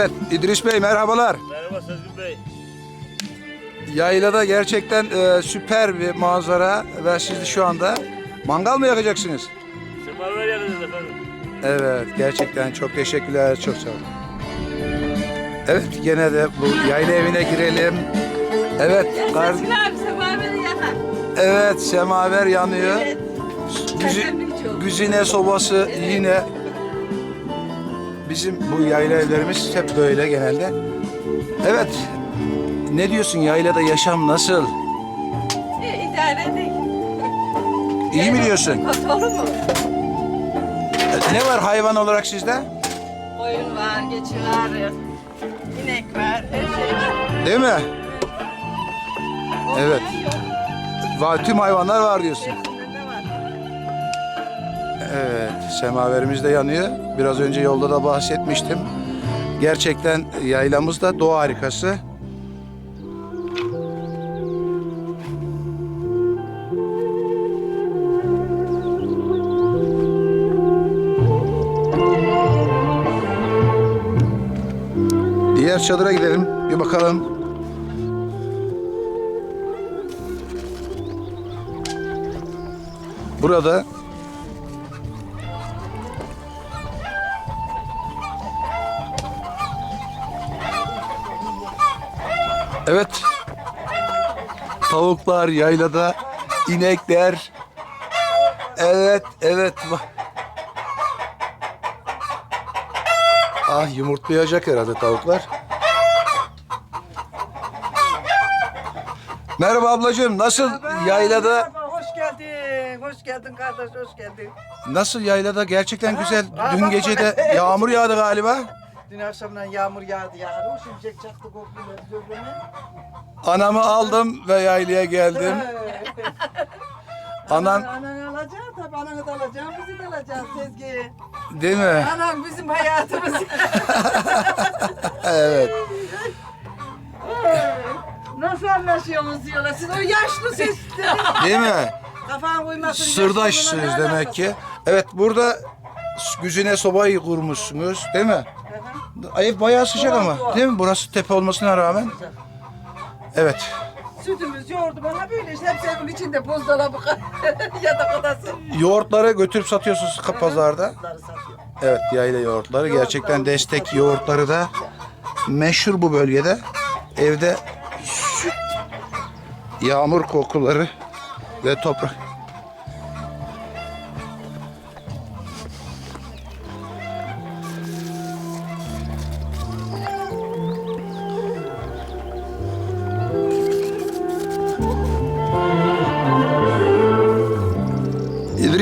Evet İdris Bey merhabalar. Merhaba Sezgin Bey. Yaylada gerçekten e, süper bir manzara ve siz şu anda mangal mı yakacaksınız? Semaver yanınız efendim. Evet gerçekten çok teşekkürler çok sağ olun. Evet gene de bu yayla evine girelim. Evet kar, evet semaver yanıyor. Evet. Güzi, güzine sobası yine bizim bu yayla evlerimiz hep böyle genelde. Evet ne diyorsun yaylada yaşam nasıl? İyi, idare edin. İyi mi diyorsun? Kontrolü mu? Ne var hayvan olarak sizde? Koyun var, geçi var, inek var, her şey var. Değil mi? Olmayan Evet. yok. Var, tüm hayvanlar var diyorsun. Evet, semaverimiz de yanıyor. Biraz önce yolda da bahsetmiştim. Gerçekten yaylamız da doğa harikası. Diğer çadıra gidelim. Bir bakalım. Burada Evet. Tavuklar yaylada, inekler. Evet, evet. Ah yumurtlayacak herhalde tavuklar. Merhaba ablacığım. Nasıl yaylada? Merhaba, hoş geldin. Hoş geldin kardeş, hoş geldin. Nasıl yaylada? Gerçekten güzel. Dün gece de yağmur yağdı galiba. Dün akşamdan yağmur yağdı yağdı. Şimşek çaktı birbirine. Anamı aldım ve yaylaya geldim. Anam Ananı alacağız tabii, ananı da alacağız, bizi de alacağız Sezgi. değil mi? Anam bizim hayatımız. Evet. Nasıl anlaşıyorsunuz diyorlar. Siz o yaşlı sesleri Değil mi? kafan uymasın. Sırdaşsınız ne demek ki. Evet burada güzine sobayı kurmuşsunuz değil mi? Ev bayağı sıcak ama değil mi? Burası tepe olmasına rağmen. Evet. Sütümüz, yoğurdu bana böyle işte hepsi evin içinde buzdolabı yatak odası. Yoğurtları götürüp satıyorsunuz pazarda. Evet yayla yoğurtları. Gerçekten destek yoğurtları da meşhur bu bölgede. Evde süt, yağmur kokuları ve toprak.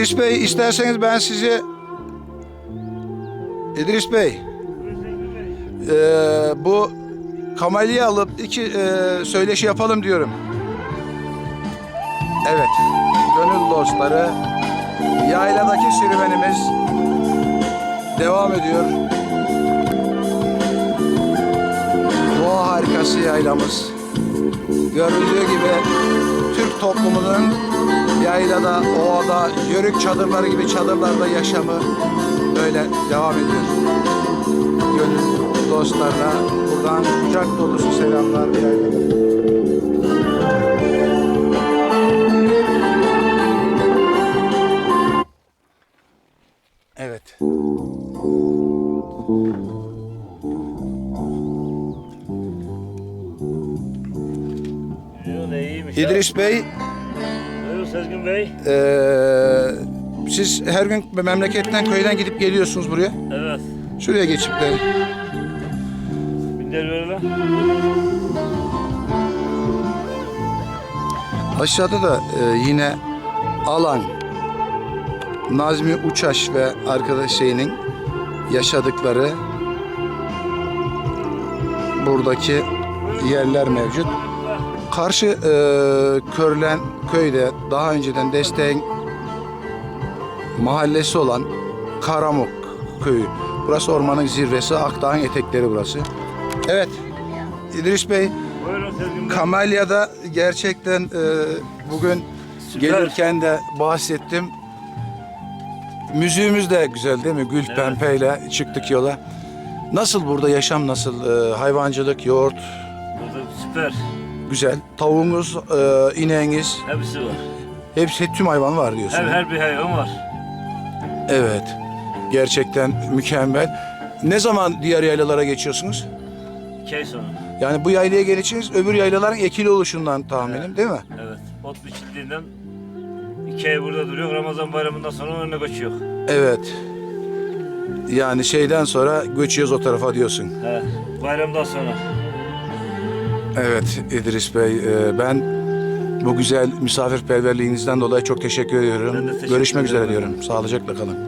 İdris Bey isterseniz ben sizi İdris Bey eee, bu kamelya alıp iki eee, söyleşi yapalım diyorum. Evet. Gönül dostları yayladaki sürümenimiz devam ediyor. Doğa harikası yaylamız. Görüldüğü gibi Türk toplumunun yaylada, ovada, yörük çadırları gibi çadırlarda yaşamı böyle devam ediyor. Gönül dostlarına buradan kucak dolusu selamlar yaylada. Evet. İyiymiş. İdris Bey, Ya. Buyurun Sezgin Bey. eee, siz her gün memleketten köyden gidip geliyorsunuz buraya. Evet. Şuraya geçip de Bir de böyle. Aşağıda da e, yine alan Nazmi Uçaş ve arkadaş şeyinin yaşadıkları buradaki yerler mevcut. Karşı e, Körlen köyde daha önceden desteğin mahallesi olan Karamuk köyü. Burası ormanın zirvesi, Akdağ'ın etekleri burası. Evet, İdris Bey. Kamalya'da gerçekten e, bugün Süper. gelirken de bahsettim. Müziğimiz de güzel değil mi? Gül Evet. Pempe ile çıktık yola. Nasıl burada yaşam nasıl? Ee, hayvancılık, yoğurt Burada süper. Güzel. Tavuğunuz, e, ineğiniz Hepsi var. hepsi tüm hayvan var diyorsun. Her, her bir hayvan var. Evet. Gerçekten mükemmel. Ne zaman diğer yaylalara geçiyorsunuz? İki ay sonra. Yani bu yaylaya geleceksiniz öbür yaylaların ekili oluşundan tahminim değil mi? Evet. Ot biçildiğinden iki ay burada duruyor. Ramazan bayramından sonra önüne kaçıyor. Evet. Yani şeyden sonra göçüyoruz o tarafa diyorsun. He. Bayramdan sonra. Evet İdris Bey e, ben bu güzel misafirperverliğinizden dolayı çok teşekkür ediyorum. Ben de teşekkür Görüşmek üzere ederim. diyorum. Sağlıcakla kalın.